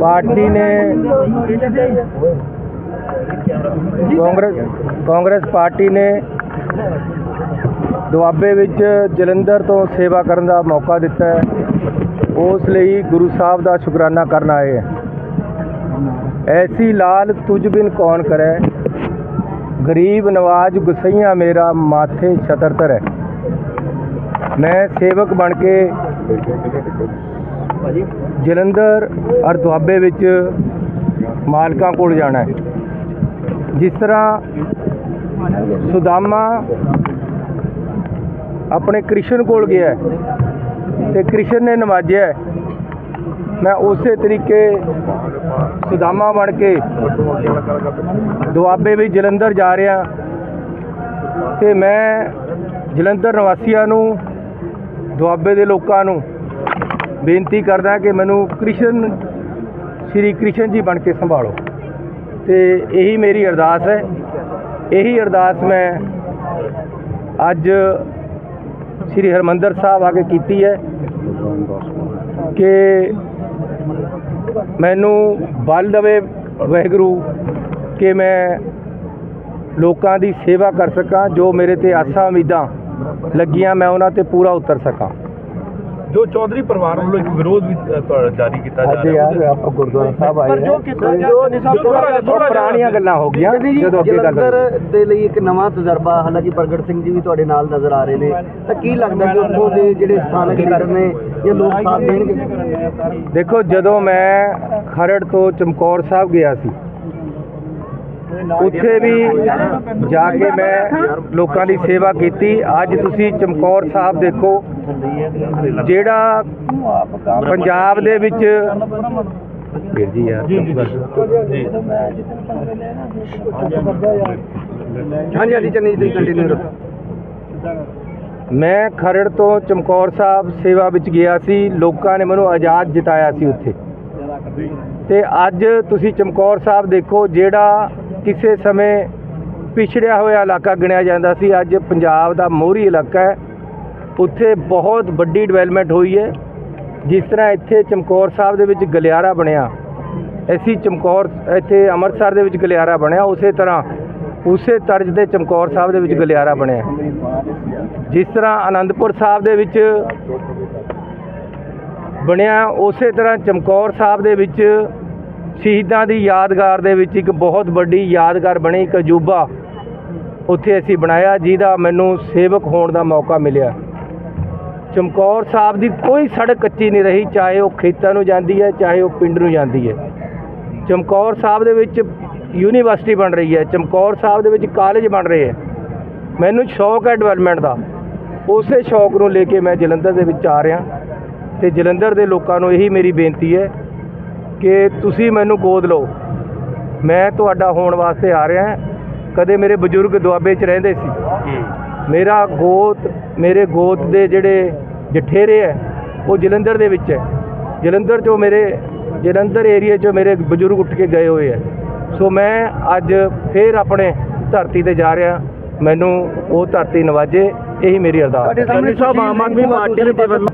Party ਨੇ Congress Congress party ਨੇ ਦੁਆਬੇ ਵਿੱਚ ਜਲੰਧਰ ਤੋਂ ਸੇਵਾ ਕਰਨ ਦਾ ਮੌਕਾ ਦਿੱਤਾ ਹੈ। ਉਸ ਲਈ ਗੁਰੂ ਸਾਹਿਬ ਦਾ ਸ਼ੁਕਰਾਨਾ ਕਰਨ ਆਏ ਹੈ। ਐਸੀ ਲਾਲ ਤੁਝ ਬਿਨ ਕੌਣ ਕਰੈ? ਗਰੀਬ ਨਵਾਜ ਗੁਸਈਆਂ ਮੇਰਾ ਮਾਥੇ ਛਤਰ ਹੈ ਮੈਂ ਸੇਵਕ ਬਣ ਕੇ ਜਲੰਧਰ ਔਰ ਦੁਆਬੇ ਵਿੱਚ ਮਾਲਕਾਂ ਕੋਲ ਜਾਣਾ ਹੈ। ਜਿਸ ਤਰ੍ਹਾਂ ਸੁਦਾਮਾ ਆਪਣੇ ਕ੍ਰਿਸ਼ਨ ਕੋਲ ਗਿਆ ਹੈ ਤੇ ਕ੍ਰਿਸ਼ਨ ਨੇ ਨਵਾਜਿਆ ਮੈਂ ਉਸੇ ਤਰੀਕੇ ਸੁਦਾਮਾ ਬਣ ਕੇ ਦੁਆਬੇ ਵਿੱਚ ਜਲੰਧਰ ਜਾ ਰਿਹਾ ਤੇ ਮੈਂ ਜਲੰਧਰ ਨਿਵਾਸੀਆਂ ਨੂੰ, ਦੁਆਬੇ ਦੇ ਲੋਕਾਂ ਨੂੰ ਬੇਨਤੀ ਕਰਦਾ ਕਿ ਮੈਨੂੰ ਕ੍ਰਿਸ਼ਨ, ਸ਼੍ਰੀ ਕ੍ਰਿਸ਼ਨ ਜੀ ਬਣ ਕੇ ਸੰਭਾਲੋ। ਤੇ ਇਹੀ ਮੇਰੀ ਅਰਦਾਸ ਹੈ। ਇਹੀ ਅਰਦਾਸ ਮੈਂ ਅੱਜ ਸ੍ਰੀ ਹਰਮੰਦਰ ਸਾਹਿਬ ਆ ਕੇ ਕੀਤੀ ਹੈ ਕਿ ਮੈਨੂੰ ਬਲ ਦੇਵੇ ਵਾਹਿਗੁਰੂ ਕਿ ਮੈਂ ਲੋਕਾਂ ਦੀ ਸੇਵਾ ਕਰ ਸਕਾਂ, ਜੋ ਮੇਰੇ ਤੇ ਆਸਾਂ ਉਮੀਦਾਂ ਲੱਗੀਆਂ, ਮੈਂ ਉਹਨਾਂ ਤੇ ਪੂਰਾ ਉਤਰ ਸਕਾਂ। ਜੋ ਚੌਧਰੀ ਪਰਿਵਾਰ ਵੱਲੋਂ ਇੱਕ ਵਿਰੋਧ ਵੀ ਅ, ਜਾਰੀ ਕੀਤਾ ਜਾ ਅੱਜ ਰਿਹਾ ਯਾਰ ਆਪਾਂ ਗੁਰਦੁਆਰਾ ਸਾਹਿਬ ਆਏ ਪਰ ਜੋ ਹਾਂ। ਕੀਤਾ ਜਾ- ਜੋ ਪੁਰਾਣੀਆਂ ਗੱਲਾਂ ਹੋ ਗਈਆਂ ਜਦੋਂ ਅੱਗੇ ਗੱਲ ਜਲੰਧਰ ਦੇ ਲਈ ਇੱਕ ਨਵਾਂ ਤਜਰਬਾ ਹਾਲਾਂਕਿ ਪ੍ਰਗਟ ਸਿੰਘ ਜੀ ਵੀ ਤੁਹਾਡੇ ਨਾਲ ਨਜ਼ਰ ਆ ਰਹੇ ਨੇ ਤਾਂ ਕੀ ਲੱਗਦਾ ਕਿ ਉੱਥੋਂ ਦੇ ਜਿਹੜੇ ਸਥਾਨਕ ਲੀਡਰ ਨੇ ਇਹ ਲੋਕ ਸਾਥ ਦੇਣਗੇ? ਦੇਖੋ ਜਦੋਂ ਮੈਂ ਖਰੜ ਤੋਂ ਚਮਕੌਰ ਸਾਹਿਬ ਗਿਆ ਸੀ ਉੱਥੇ ਵੀ ਜਾ ਕੇ ਮੈਂ ਲੋਕਾਂ ਦੀ ਸੇਵਾ ਕੀਤੀ। ਅੱਜ ਤੁਸੀਂ ਚਮਕੌਰ ਸਾਹਿਬ ਦੇਖੋ ਜਿਹੜਾ ਪੰਜਾਬ ਦੇ ਵਿੱਚ ਵੀਰ ਜੀ ਯਾਰ ਹਾਂਜੀ ਹਾਂਜੀ ਚੰਨੀ ਜੀ ਕੰਟੀਨਿਊ ਰੱਖੋ ਮੈਂ ਖਰੜ ਤੋਂ ਚਮਕੌਰ ਸਾਹਿਬ ਸੇਵਾ ਵਿੱਚ ਗਿਆ ਸੀ। ਲੋਕਾਂ ਨੇ ਮੈਨੂੰ ਆਜ਼ਾਦ ਜਿਤਾਇਆ ਸੀ ਉੱਥੇ। ਤੇ ਅੱਜ ਤੁਸੀਂ ਚਮਕੌਰ ਸਾਹਿਬ ਦੇਖੋ ਜਿਹੜਾ ਕਿਸੇ ਸਮੇਂ ਪਿਛੜਿਆ ਹੋਇਆ ਇਲਾਕਾ ਗਿਣਿਆ ਜਾਂਦਾ ਸੀ। ਅੱਜ ਪੰਜਾਬ ਦਾ ਮੋਹਰੀ ਇਲਾਕਾ ਹੈ। ਉੱਥੇ ਬਹੁਤ ਵੱਡੀ ਡਿਵੈਲਪਮੈਂਟ ਹੋਈ ਹੈ। ਜਿਸ ਤਰ੍ਹਾਂ ਇੱਥੇ ਚਮਕੌਰ ਸਾਹਿਬ ਦੇ ਵਿੱਚ ਗਲਿਆਰਾ ਬਣਿਆ। ਐਸੀ ਚਮਕੌਰ, ਇੱਥੇ ਅੰਮ੍ਰਿਤਸਰ ਦੇ ਵਿੱਚ ਗਲਿਆਰਾ ਬਣਿਆ। ਉਸੇ ਤਰ੍ਹਾਂ ਉਸੇ ਤਰਜ਼ ਦੇ ਚਮਕੌਰ ਸਾਹਿਬ ਦੇ ਵਿੱਚ ਗਲਿਆਰਾ ਬਣਿਆ। ਜਿਸ ਤਰ੍ਹਾਂ ਆਨੰਦਪੁਰ ਸਾਹਿਬ ਦੇ ਵਿੱਚ ਬਣਿਆ, ਉਸੇ ਤਰ੍ਹਾਂ ਚਮਕੌਰ ਸਾਹਿਬ ਦੇ ਵਿੱਚ ਸ਼ਹੀਦਾਂ ਦੀ ਯਾਦਗਾਰ ਦੇ ਵਿੱਚ ਇੱਕ ਬਹੁਤ ਵੱਡੀ ਯਾਦਗਾਰ ਬਣੀ ਇੱਕ ਅਜੂਬਾ ਉੱਥੇ ਅਸੀਂ ਬਣਾਇਆ, ਜਿਹਦਾ ਮੈਨੂੰ ਸੇਵਕ ਹੋਣ ਦਾ ਮੌਕਾ ਮਿਲਿਆ। ਚਮਕੌਰ ਸਾਹਿਬ ਦੀ ਕੋਈ ਸੜਕ ਕੱਚੀ ਨਹੀਂ ਰਹੀ, ਚਾਹੇ ਉਹ ਖੇਤਾਂ ਨੂੰ ਜਾਂਦੀ ਹੈ, ਚਾਹੇ ਉਹ ਪਿੰਡ ਨੂੰ ਜਾਂਦੀ ਹੈ। ਚਮਕੌਰ ਸਾਹਿਬ ਦੇ ਵਿੱਚ ਯੂਨੀਵਰਸਿਟੀ ਬਣ ਰਹੀ ਹੈ, ਚਮਕੌਰ ਸਾਹਿਬ ਦੇ ਵਿੱਚ ਕਾਲਜ ਬਣ ਰਹੇ ਹੈ। ਮੈਨੂੰ ਸ਼ੌਕ ਹੈ ਡਿਵੈਲਪਮੈਂਟ ਦਾ। ਉਸੇ ਸ਼ੌਕ ਨੂੰ ਲੈ ਕੇ ਮੈਂ ਜਲੰਧਰ ਦੇ ਵਿੱਚ ਆ ਰਿਹਾ। ਤੇ ਜਲੰਧਰ ਦੇ ਲੋਕਾਂ ਨੂੰ ਇਹੀ ਮੇਰੀ ਬੇਨਤੀ ਹੈ ਕਿ ਤੁਸੀਂ ਮੈਨੂੰ ਗੋਦ ਲਓ। ਮੈਂ ਤੁਹਾਡਾ ਹੋਣ ਵਾਸਤੇ ਆ ਰਿਹਾ ਕਦੇ ਮੇਰੇ ਬਜ਼ੁਰਗ ਦੁਆਬੇ 'ਚ ਰਹਿੰਦੇ ਸੀ। ਮੇਰਾ ਗੋਤ ਮੇਰੇ ਗੋਤ ਦੇ ਜਿਹੜੇ ਜਠੇਰੇ ਹੈ ਉਹ ਜਲੰਧਰ ਦੇ ਵਿੱਚ ਹੈ। ਜਲੰਧਰ 'ਚੋਂ ਮੇਰੇ ਜਲੰਧਰ ਏਰੀਆ 'ਚੋਂ ਮੇਰੇ ਬਜ਼ੁਰਗ ਉੱਠ ਕੇ ਗਏ ਹੋਏ ਹੈ। ਸੋ ਮੈਂ ਅੱਜ ਫੇਰ ਆਪਣੇ ਧਰਤੀ ਤੇ ਜਾ ਰਿਹਾ। ਮੈਨੂੰ ਉਹ ਧਰਤੀ ਨਵਾਜੇ ਇਹੀ ਮੇਰੀ ਅਰਦਾਸ ਹੈ। ਸਾਹਮਣੇ ਸਾਹਿਬ ਆਮ ਆਦਮੀ ਪਾਰਟੀ ਦੇ ਵੱਲੋਂ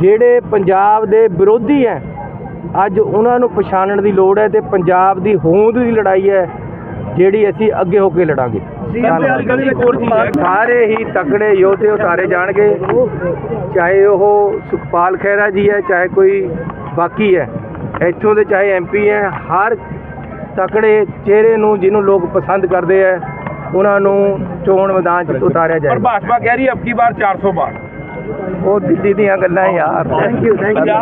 ਜਿਹੜੇ ਪੰਜਾਬ ਦੇ ਵਿਰੋਧੀ ਹੈ ਅੱਜ ਉਹਨਾਂ ਨੂੰ ਪਛਾਣਨ ਦੀ ਲੋੜ ਹੈ ਤੇ ਪੰਜਾਬ ਦੀ ਹੋਂਦ ਦੀ ਲੜਾਈ ਹੈ ਜਿਹੜੀ ਅਸੀਂ ਅੱਗੇ ਹੋ ਕੇ ਲੜਾਂਗੇ। ਸਾਰੇ ਹੀ ਤਕੜੇ ਯੋਧੇ ਉਤਾਰੇ ਜਾਣਗੇ ਚਾਹੇ ਉਹ ਸੁਖਪਾਲ ਖਹਿਰਾ ਜੀ ਹੈ ਚਾਹੇ ਕੋਈ ਬਾਕੀ ਹੈ ਇੱਥੋਂ ਦੇ ਚਾਹੇ ਐਮਪੀ ਹੈ ਹਰ ਤਕੜੇ ਚਿਹਰੇ ਨੂੰ ਜਿਹਨੂੰ ਲੋਕ ਪਸੰਦ ਕਰਦੇ ਹੈ ਉਹਨਾਂ ਨੂੰ ਚੋਣ ਮੈਦਾਨ 'ਚ ਉਤਾਰਿਆ ਪਰ ਜਾਏ। ਭਾਜਪਾ ਕਹਿ ਰਹੀ ਹੈ ਅਬਕੀ ਬਾਰ 400 ਬਾਰ ਉਹ ਦਿੱਲੀ ਦੀਆਂ ਗੱਲਾਂ ਯਾਰ। Thank you thank you